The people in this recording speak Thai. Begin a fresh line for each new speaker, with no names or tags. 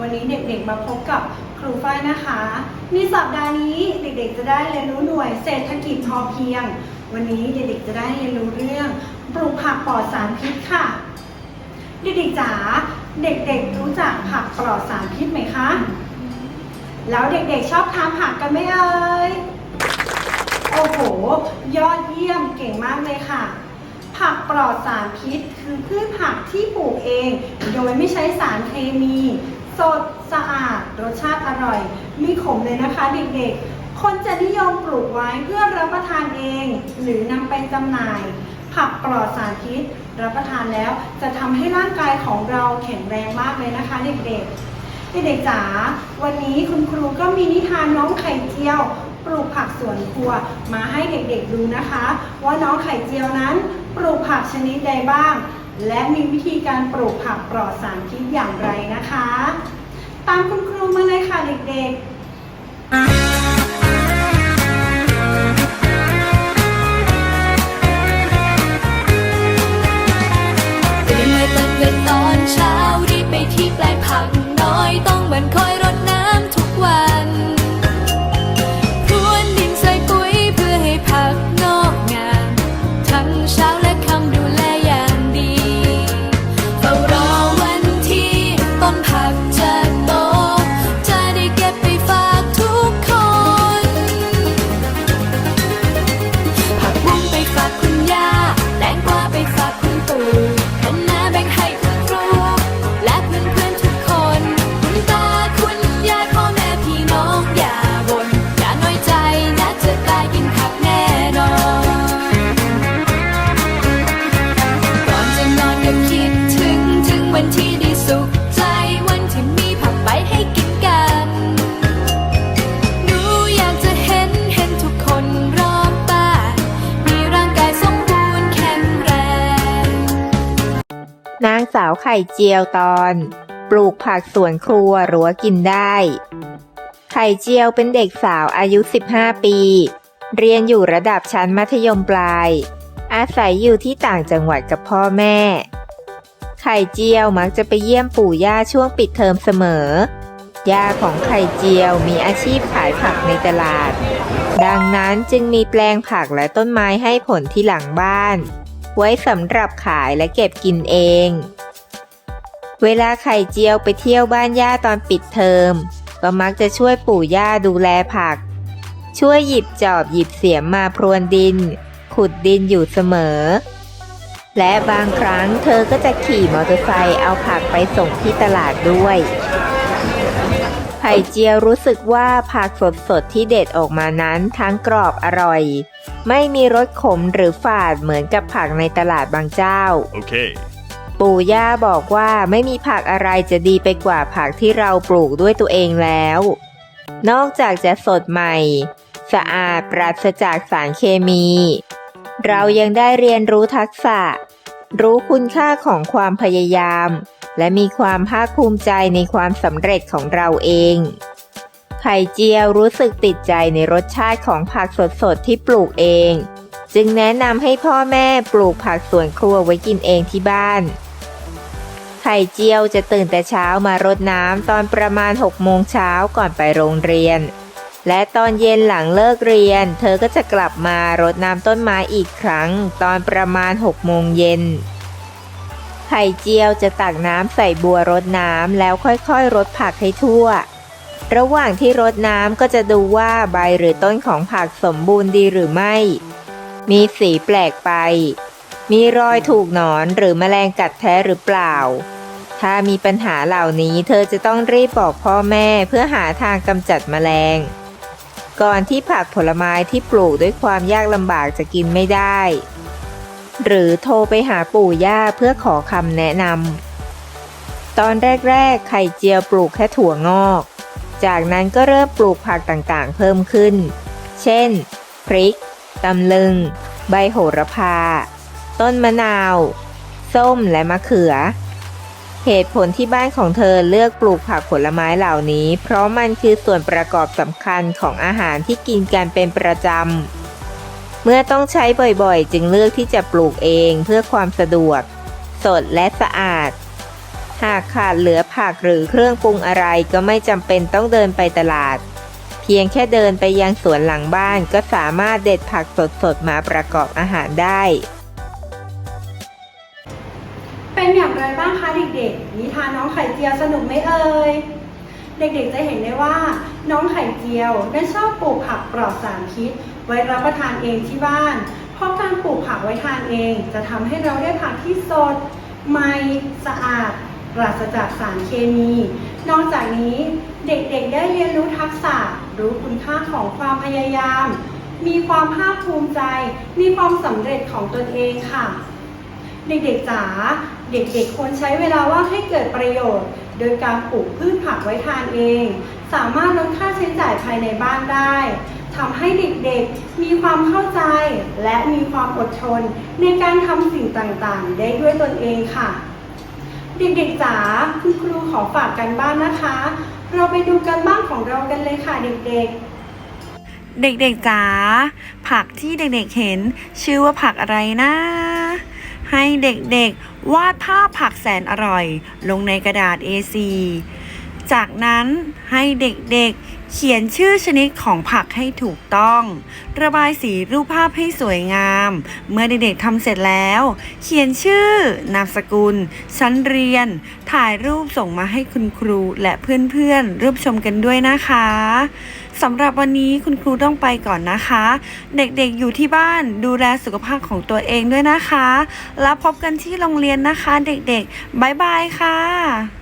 วันนี้เด็กๆมาพบกับครูฝ้ายนะคะ ในสัปดาห์นี้เด็กๆจะได้เรียนรู้หน่วยเศรษฐกิจพอเพียง วันนี้เด็กๆจะได้เรียนรู้เรื่องปลูกผักปลอดสารพิษค่ะ เด็กๆจ๋าเด็กๆรู้จักผักปลอดสารพิษไหมคะ แล้วเด็กๆชอบทานผักกันไหมเอ่ย โอ้โห ยอดเยี่ยมเก่งมากเลยค่ะผักปลอดสารพิษคือพืชผักที่ปลูกเอง โดยไม่ใช้สารเคมี สดสะอาด รสชาติอร่อยม่ขมเลยนะคะเด็กๆ คนจะนิยมปลูกไว้เพื่อรับประทานเอง หรือนำไปจำหน่าย ผักปลอดสารพิษ รับประทานแล้วจะทำให้ร่างกายของเราแข็งแรงมากเลยนะคะเด็กๆเด็กๆจ๋า วันนี้คุณครูก็มีนิทานน้องไข่เจียว ปลูกผักสวนครัวมาให้เด็กๆดูนะคะ ว่าน้องไข่เจียวนั้น ปลูกผักชนิดใดบ้าง และมีวิธีการปลูกผักปลอดสารพิษอย่างไรนะคะ ตามคุณครูมาเลยค่ะเด็กๆ
ข่เจี
ยวตอน ปลูกผักสวนครัวรั้วกินได้ ไข่เจียวเป็นเด็กสาวอายุ 15 ปี เรียนอยู่ระดับชั้นมัธยมปลาย อาศัยอยู่ที่ต่างจังหวัดกับพ่อแม่ ไข่เจียวมักจะไปเยี่ยมปู่ย่าช่วงปิดเทอมเสมอย่าของไข่เจียวมีอาชีพขายผักในตลาด ดังนั้นจึงมีแปลงผักและต้นไม้ให้ผลที่หลังบ้าน ไว้สำหรับขายและเก็บกินเอง เวลาไข่เจียวไปเที่ยวบ้านย่าตอนปิดเทอม ก็มักจะช่วยปู่ย่าดูแลผัก ช่วยหยิบจอบหยิบเสียมมาพรวนดิน ขุดดินอยู่เสมอ และบางครั้งเธอก็จะขี่มอเตอร์ไซค์เอาผักไปส่งที่ตลาดด้วย ไข่เจียวรู้สึกว่าผักสดๆที่เด็ดออกมานั้นทั้งกรอบอร่อย ไม่มีรสขมหรือฝาดเหมือนกับผักในตลาดบางเจ้า
Okay.
ปู่ย่าบอกว่าไม่มีผักอะไรจะดีไปกว่าผักที่เราปลูกด้วยตัวเองแล้ว นอกจากจะสดใหม่ สะอาดปราศจากสารเคมี เรายังได้เรียนรู้ทักษะ รู้คุณค่าของความพยายาม และมีความภาคภูมิใจในความสำเร็จของเราเอง ไข่เจียวรู้สึกติดใจในรสชาติของผักสดๆที่ปลูกเองจึงแนะนำให้พ่อแม่ปลูกผักสวนครัวไว้กินเองที่บ้าน ไข่เจียวจะตื่นแต่เช้ามารดน้ำตอนประมาณ6โมงเช้าก่อนไปโรงเรียน และตอนเย็นหลังเลิกเรียน เธอก็จะกลับมารดน้ำต้นไม้อีกครั้ง ตอนประมาณ6โมงเย็นไข่เจียวจะตักน้ำใส่บัวรดน้ำแล้วค่อยๆรดผักให้ทั่ว ระหว่างที่รดน้ำก็จะดูว่าใบหรือต้นของผักสมบูรณ์ดีหรือไม่ มีสีแปลกไป มีรอยถูกหนอนหรือแมลงกัดแท้หรือเปล่า ถ้ามีปัญหาเหล่านี้เธอจะต้องรีบบอกพ่อแม่เพื่อหาทางกำจัดแมลง ก่อนที่ผักผลไม้ที่ปลูกด้วยความยากลำบากจะกินไม่ได้ หรือโทรไปหาปู่ย่าเพื่อขอคำแนะนำตอนแรกๆ ไข่เจียวปลูกแค่ถั่วงอก จากนั้นก็เริ่มปลูกผักต่างๆ เพิ่มขึ้น เช่น พริกตำลึง ใบโหระพา ต้นมะนาว ส้มและมะเขือ เหตุผลที่บ้านของเธอเลือกปลูกผักผลไม้เหล่านี้ เพราะมันคือส่วนประกอบสำคัญของอาหารที่กินกันเป็นประจำ เมื่อต้องใช้บ่อยๆ จึงเลือกที่จะปลูกเองเพื่อความสะดวก สดและสะอาด หากขาดเหลือผักหรือเครื่องปรุงอะไรก็ไม่จำเป็นต้องเดินไปตลาดเพียงแค่เดินไปยังสวนหลังบ้านก็สามารถเด็ดผักสดๆมาประกอบอาหารได้
ด็กๆ นิทานน้องไข่เจียวสนุกไหมเอ่ย เด็กๆจะเห็นได้ว่า น้องไข่เจียวได้ชอบปลูกผักปลอดสารพิษ ไว้รับประทานเองที่บ้าน เพราะการปลูกผักไว้ทานเอง จะทำให้เราได้ผักที่สด ใหม่ สะอาดปราศจากสารเคมี นอกจากนี้เด็กๆ ได้เรียนรู้ทักษะ รู้คุณค่าของความพยายาม มีความภาคภูมิใจ มีความสำเร็จของตนเองค่ะ เด็กๆจ๋าเด็กๆควรใช้เวลาว่างให้เกิดประโยชน์ โดยการปลูกพืชผักไว้ทานเอง สามารถลดค่าใช้จ่ายภายในบ้านได้ทำให้เด็กๆมีความเข้าใจ และมีความอดทน ในการทำสิ่งต่างๆ ได้ด้วยตนเองค่ะ เด็กๆจ๋าคุณครูขอฝากกันบ้านนะคะ เราไปดูกันบ้านของเรากันเลยค่ะเด็กๆ
เด็กๆจ๋าผักที่เด็กๆเห็น ชื่อว่าผักอะไรนะ ให้เด็กๆ วาดภาพผักแสนอร่อย ลงในกระดาษ A4 จากนั้นให้เด็กๆ เขียนชื่อชนิดของผักให้ถูกต้อง ระบายสีรูปภาพให้สวยงาม เมื่อเด็กๆทำเสร็จแล้ว เขียนชื่อ นามสกุล ชั้นเรียน ถ่ายรูปส่งมาให้คุณครูและเพื่อนๆรูปชมกันด้วยนะคะ สำหรับวันนี้คุณครูต้องไปก่อนนะคะ เด็กๆอยู่ที่บ้านดูแลสุขภาพของตัวเองด้วยนะคะ แล้วพบกันที่โรงเรียนนะคะ เด็กๆบ๊ายบายค่ะ